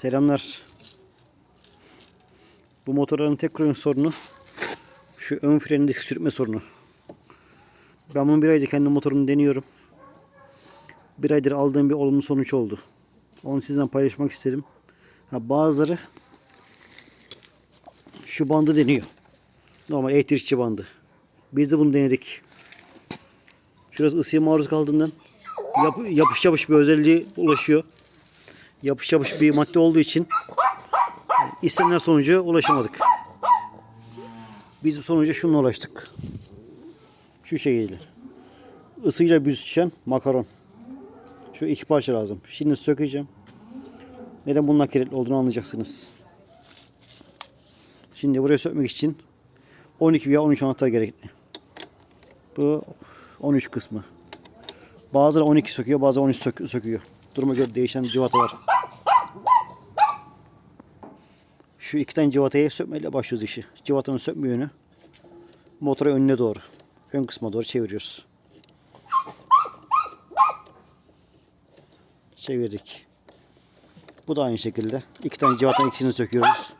Selamlar. Bu motorların tek sorunu şu ön frenin disk sürtme sorunu. Ben bunu bir aydır kendi motorumu deniyorum. Bir aydır aldığım bir olumlu sonuç oldu. Onu sizden paylaşmak istedim. Ha, bazıları şu bandı deniyor. Normal elektrikçi bandı. Biz de bunu denedik. Şurası ısıya maruz kaldığından yap, yapış yapış bir özelliği ulaşıyor. Yapış yapış bir madde olduğu için istenilen sonuca ulaşamadık. Biz sonuca şununla ulaştık. Şu şekilde. Isıyla büzüşen makaron. Şu iki parça lazım. Şimdi sökeceğim. Neden bunun kilitli olduğunu anlayacaksınız. Şimdi buraya sökmek için 12 veya 13 anahtar gerekli. Bu 13 kısmı. Bazıları 12 söküyor, bazıları 13 sök- söküyor. Duruma göre değişen cıvata var. Şu iki tane cıvatayı sökmeyle başlıyoruz işi. Cıvatanın sökme yönü motoru önüne doğru. Ön kısma doğru çeviriyoruz. Çevirdik. Bu da aynı şekilde. İki tane cıvatanın ikisini söküyoruz.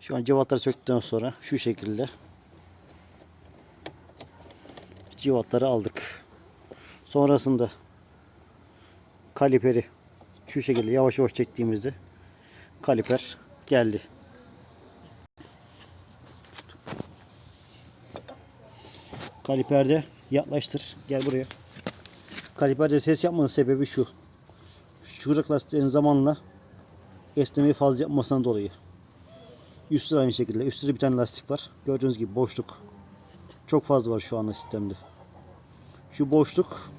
Şu an cıvatları söktükten sonra şu şekilde cıvatları aldık. Sonrasında kaliperi şu şekilde yavaş yavaş çektiğimizde kaliper geldi. Kaliperde yaklaştır. Gel buraya. Kaliperde ses yapmanın sebebi şu. Şurak lastiklerin zamanla esnemeyi fazla yapmasından dolayı. Üstü aynı şekilde. De bir tane lastik var. Gördüğünüz gibi boşluk. Çok fazla var şu anda sistemde. Şu boşluk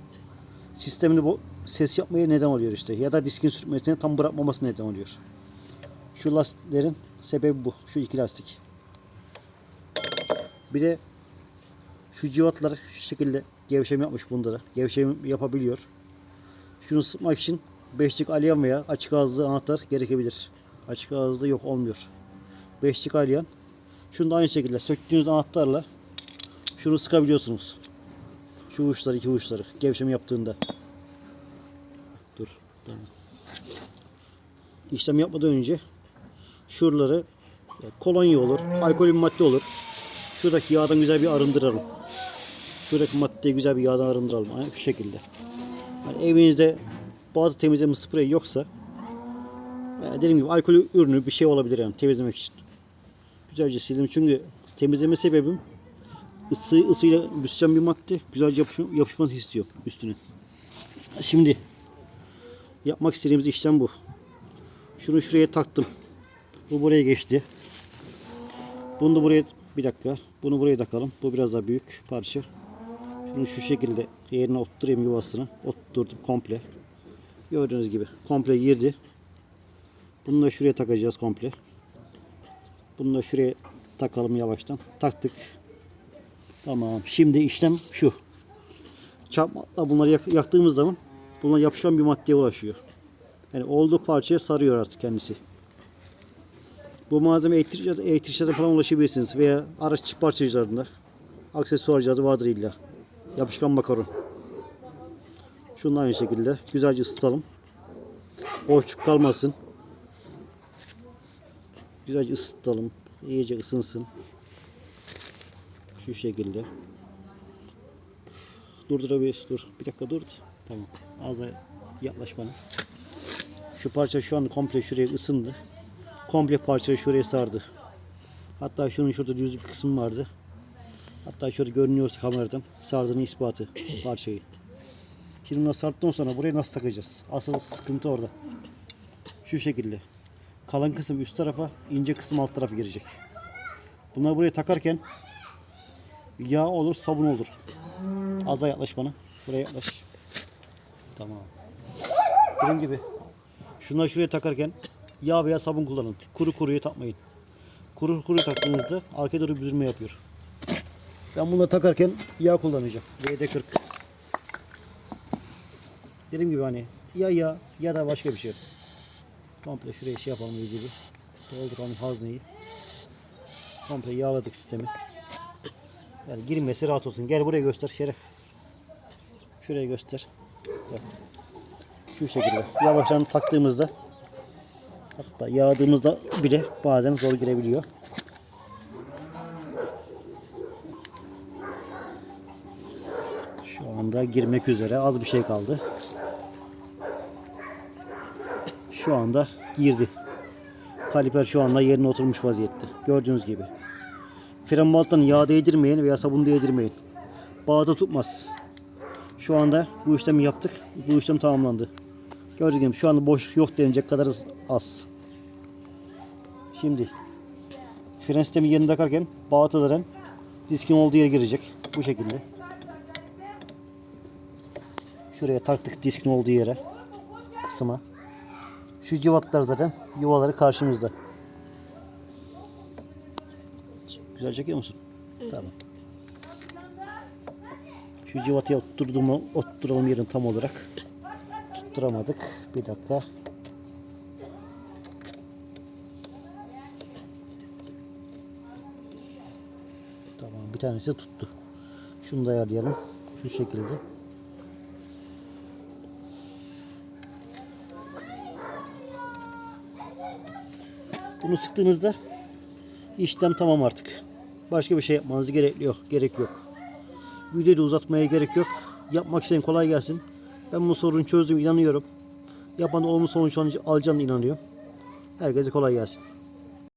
sistemini bo- ses yapmaya neden oluyor işte. Ya da diskin sürtmesine tam bırakmaması neden oluyor. Şu lastiklerin sebebi bu. Şu iki lastik. Bir de şu civatlar şu şekilde gevşeme yapmış bunda da. Yapabiliyor. Şunu sıkmak için beşlik alyan veya açık ağızlı anahtar gerekebilir. Açık ağızlı yok olmuyor. Beşlik alyan. Şunu da aynı şekilde söktüğünüz anahtarla şunu sıkabiliyorsunuz. Şu uçları iki uçları gevşeme yaptığında. Dur. İşlem yapmadan önce şuraları e, kolonya olur, alkolü bir madde olur. Şuradaki yağdan güzel bir arındıralım. Şuradaki maddeyi güzel bir yağdan arındıralım. Aynı şu şekilde. Yani evinizde bazı temizleme spreyi yoksa e, dediğim gibi alkolü ürünü bir şey olabilir yani temizlemek için. Güzelce sildim çünkü temizleme sebebim ısı, ısıyla büzüşen bir madde güzelce yapış, yapışmasını istiyor üstüne. Şimdi yapmak istediğimiz işlem bu. Şunu şuraya taktım. Bu buraya geçti. Bunu da buraya bir dakika. Bunu buraya takalım. Bu biraz daha büyük parça. Şunu şu şekilde yerine oturtayım yuvasını. Oturttum komple. Gördüğünüz gibi komple girdi. Bunu da şuraya takacağız komple. Bunu da şuraya takalım yavaştan. Taktık. Tamam. Şimdi işlem şu. Çarpmakla bunları yak- yaktığımız zaman bunlar yapışkan bir maddeye ulaşıyor. Yani olduğu parçaya sarıyor artık kendisi. Bu malzeme elektrik, elektrikçilerden falan ulaşabilirsiniz veya araç parçacılarında. Aksesuarcılarda vardır illa. Yapışkan makaron. Şunu da aynı şekilde güzelce ısıtalım. Boşluk kalmasın. Güzelce ısıtalım. İyice ısınsın. Şu şekilde. Durdurabilir. Dur. Bir dakika dur. Tamam. Az yaklaş bana. Şu parça şu an komple şuraya ısındı. Komple parçayı şuraya sardı. Hatta şunun şurada düz bir kısmı vardı. Hatta şöyle görünüyorsa kameradan sardığını ispatı parçayı. Şimdi bunu sardıktan sonra buraya nasıl takacağız? Asıl sıkıntı orada. Şu şekilde. Kalın kısım üst tarafa, ince kısım alt tarafa girecek. Bunları buraya takarken yağ olur, sabun olur. Az daha yaklaş bana. Buraya yaklaş. Tamam. Dediğim gibi şunları şuraya takarken yağ veya sabun kullanın. Kuru kuruyu takmayın. Kuru kuruyu taktığınızda arkaya doğru büzülme yapıyor. Ben bunları takarken yağ kullanacağım. VD40. Dediğim gibi hani ya yağ ya da başka bir şey. Komple şuraya şey yapalım gibi. Dolduralım hazneyi. Komple yağladık sistemi. Yani girmesi rahat olsun. Gel buraya göster Şeref. Şuraya göster. Bak. Şu şekilde. Yavaştan taktığımızda hatta yağdığımızda bile bazen zor girebiliyor. Şu anda girmek üzere. Az bir şey kaldı. Şu anda girdi. Kaliper şu anda yerine oturmuş vaziyette. Gördüğünüz gibi. Fren balttan yağ değdirmeyin veya sabun değdirmeyin. Bağda tutmaz. Şu anda bu işlemi yaptık. Bu işlem tamamlandı. Gördüğünüz gibi şu anda boş yok denilecek kadar az. Şimdi fren sistemi yerine takarken bağıtıların diskin olduğu yere girecek. Bu şekilde. Şuraya taktık diskin olduğu yere. Kısma. Şu civatlar zaten yuvaları karşımızda. Güzel çekiyor musun? Tamam. Şu civatayı oturduğumu oturalım yerin tam olarak. Tutturamadık. Bir dakika. Tamam bir tanesi tuttu. Şunu da ayarlayalım. Şu şekilde. Bunu sıktığınızda işlem tamam artık. Başka bir şey yapmanız gerek yok. Gerek yok. Videoyu da uzatmaya gerek yok. Yapmak isteyen kolay gelsin. Ben bu sorunu çözdüm inanıyorum. Yapan olumlu sonuç alacağına inanıyorum. Herkese kolay gelsin.